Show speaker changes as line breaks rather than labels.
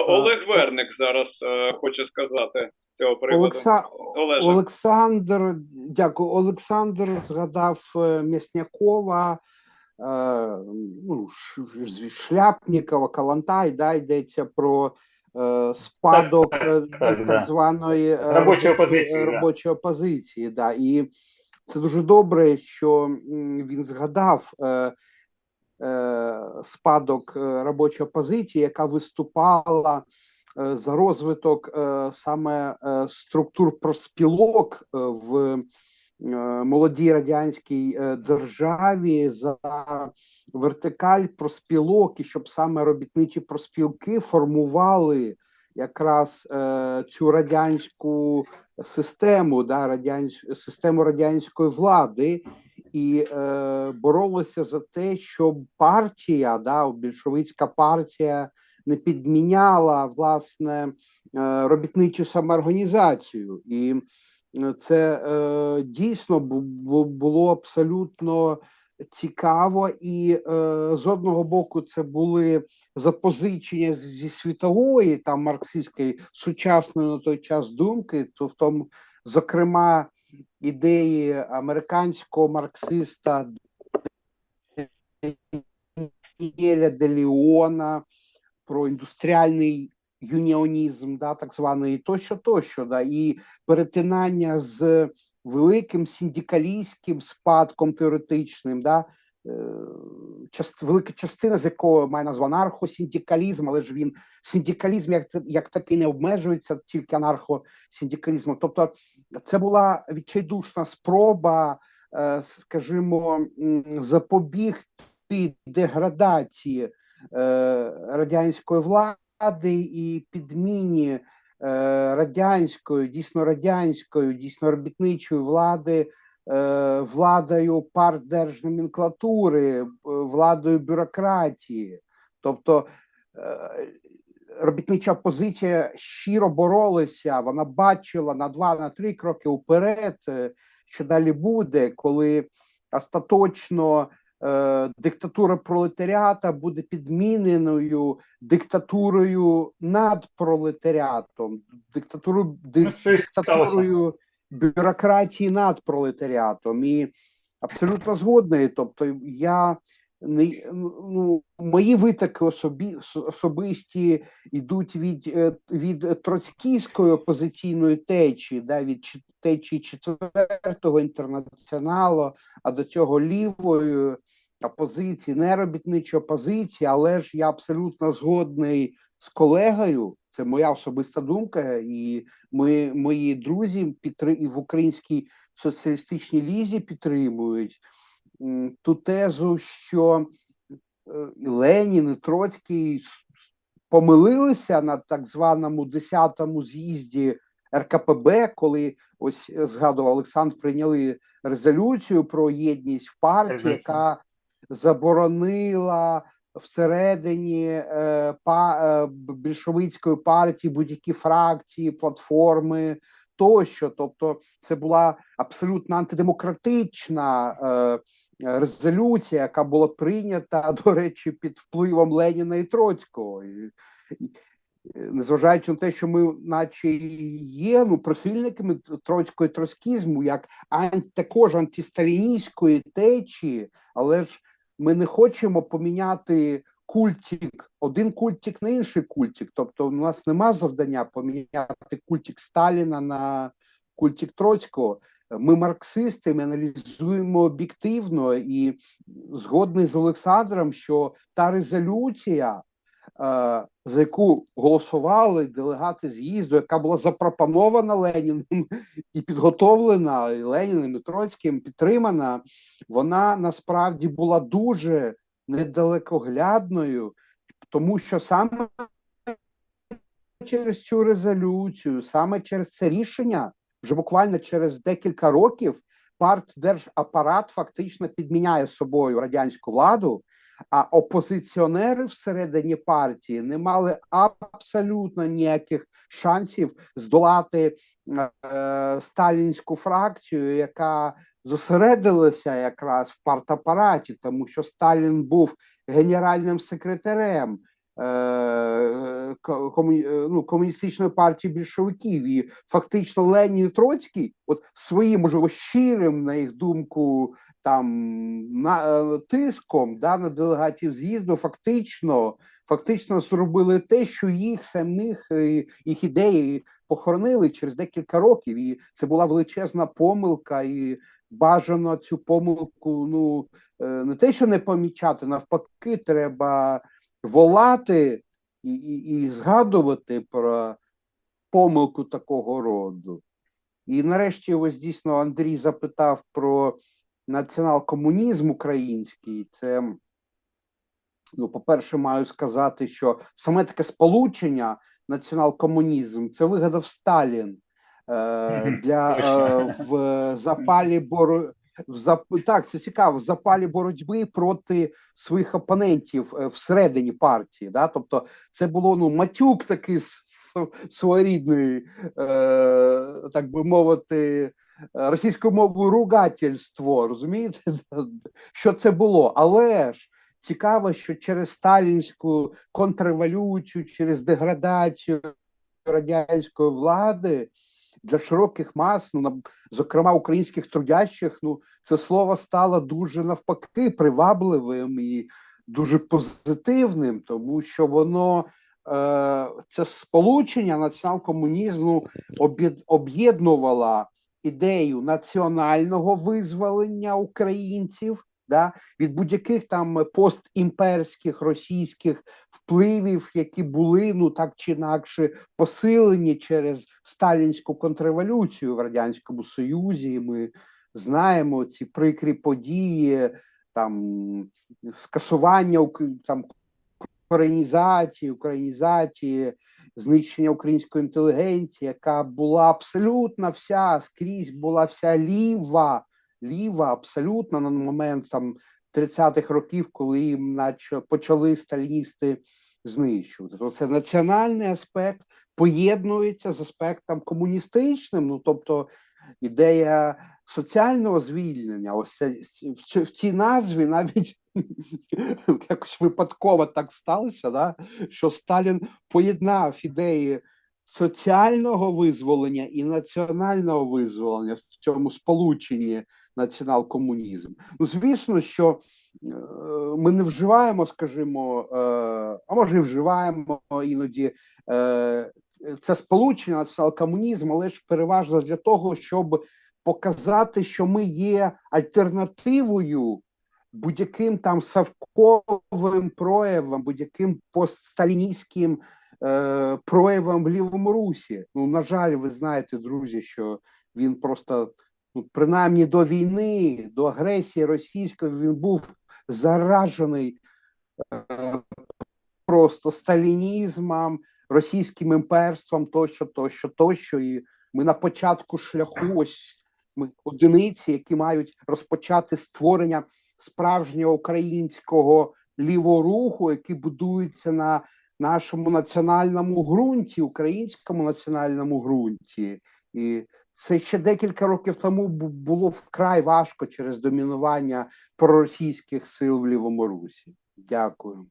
Олег Верник зараз е, хоче сказати цього приводу.
Олекса...
Олеже.
Олександр, дякую. Олександр згадав е, М'яснякова, е, ну, Шляпнікова, Калантай, да, йдеться про е, спадок
Так,
е,
так,
так, званої е,
Робочої
робочої-
опозиції, да.
робочої опозиції. Да. І це дуже добре, що він згадав. Е, спадок е, робочої опозиції, яка виступала е, за розвиток саме структур проспілок в молодій радянській державі за вертикаль проспілок, і щоб саме робітничі проспілки формували якраз цю радянську систему, да, радянсь... систему радянської влади, і е, боролися за те, щоб партія, да, більшовицька партія не підміняла власне е, робітничу самоорганізацію. І е, це е, дійсно бу- бу- було абсолютно цікаво, і е, з одного боку це були запозичення зі світової там марксистської сучасної на той час думки, то в тому, зокрема, ідеї американського марксиста Єля де про індустріальний юніонізм, да, так званий, тощо, тощо, да, і перетинання з великим синдикалістським спадком теоретичним, да, велика частина з якого має назву анархосиндикалізм, але ж він синдикалізм як, як такий не обмежується тільки анархосиндикалізмом. Тобто це була відчайдушна спроба, е, скажімо, запобігти деградації е, радянської влади і підміні е, радянської, дійсно радянської, дійсно робітничої влади е, владою партдержноменклатури, е, владою бюрократії. Тобто е, робітнича опозиція щиро боролася, вона бачила на два, на три кроки вперед, е, що далі буде, коли остаточно е, диктатура пролетаріата буде підміненою диктатурою над пролетаріатом, диктатурою,
Ну, сталося.
диктатурою бюрократії над пролетаріатом. І абсолютно згодний. Тобто, я не ну, мої витоки особі, особисті йдуть від, е, від троцькійської опозиційної течії, да, від течії четвертого інтернаціоналу, а до цього лівої опозиції, не робітничої опозиції, але ж я абсолютно згодний з колегою. Це моя особиста думка, і ми, мої друзі підтри... в українській соціалістичній лізі підтримують ту тезу, що е, Ленін і Троцький помилилися на так званому 10-му з'їзді РКПБ, коли ось згадував Олександр, прийняли резолюцію про єдність в партії, яка заборонила всередині е, па, е, більшовицької партії будь-які фракції, платформи тощо. Тобто, це була абсолютно антидемократична е, резолюція, яка була прийнята, до речі, під впливом Леніна і Троцького. І, і, е, незважаючи на те, що ми, наче є ну, прихильниками троцького троцкізму, як також антисталіністської течії, але ж ми не хочемо поміняти культик, один культик на інший культик. Тобто, у нас нема завдання поміняти культик Сталіна на культик Троцького. Ми марксисти, ми аналізуємо об'єктивно і згодний з Олександром, що та резолюція, за яку голосували делегати з'їзду, яка була запропонована Леніним і підготовлена Леніним і Троцьким, підтримана, вона насправді була дуже недалекоглядною, тому що саме через цю резолюцію, саме через це рішення, вже буквально через декілька років партдержапарат фактично підміняє собою радянську владу, а опозиціонери всередині партії не мали абсолютно ніяких шансів здолати е, сталінську фракцію, яка зосередилася якраз в партапараті, тому що Сталін був генеральним секретарем е, е, ну, комуністичної партії більшовиків. І фактично Ленін Троцький, от своїм, можливо, щирим, на їх думку, там на, е, тиском да, на делегатів з'їзду, фактично, фактично зробили те, що їх самих е, їх ідеї похоронили через декілька років. І це була величезна помилка, і бажано цю помилку ну е, не те, що не помічати, навпаки, треба волати і, і, і згадувати про помилку такого роду. І нарешті, ось дійсно Андрій запитав про націонал-комунізм український. Це, ну, по-перше, маю сказати, що саме таке сполучення націонал-комунізм це вигадав Сталін е, для е, в запалі боро... в зап... так, це цікаво, в запалі боротьби проти своїх опонентів е, всередині партії. Да? Тобто, це було ну матюк такий своєрідний, е, так би мовити, російською мовою ругательство. Розумієте, що це було? Але ж цікаво, що через сталінську контрреволюцію, через деградацію радянської влади для широких мас, ну зокрема українських трудящих, ну це слово стало дуже навпаки привабливим і дуже позитивним, тому що воно е, це сполучення націонал-комунізму об'єд- об'єднувала ідею національного визволення українців да, від будь-яких там постімперських російських впливів, які були ну так чи інакше посилені через сталінську контрреволюцію в радянському союзі. Ми знаємо ці прикрі події, там скасування там коренізації, українізації, знищення української інтелігенції, яка була абсолютно вся скрізь була вся ліва, ліва абсолютно на момент там 30-х років, коли їм наче почали сталіністи знищувати. Це національний аспект поєднується з аспектом комуністичним. Ну тобто ідея соціального звільнення, ось в, цій назві навіть якось випадково так сталося, да, що Сталін поєднав ідеї соціального визволення і національного визволення в цьому сполученні націонал-комунізм. Ну, звісно, що е, ми не вживаємо, скажімо, е, а може і вживаємо іноді е, це сполучення націонал-комунізм, але ж переважно для того, щоб показати, що ми є альтернативою будь-яким там савковим проявам, будь-яким постсталіністським е, проявам в лівому русі. Ну, на жаль, ви знаєте, друзі, що він просто, ну, принаймні до війни, до агресії російської, він був заражений е, просто сталінізмом, російським імперством, тощо, тощо, тощо. І ми на початку шляху, ось ми одиниці, які мають розпочати створення справжнього українського ліворуху, який будується на нашому національному ґрунті, українському національному ґрунті. І це ще декілька років тому було вкрай важко через домінування проросійських сил в лівому русі. Дякую.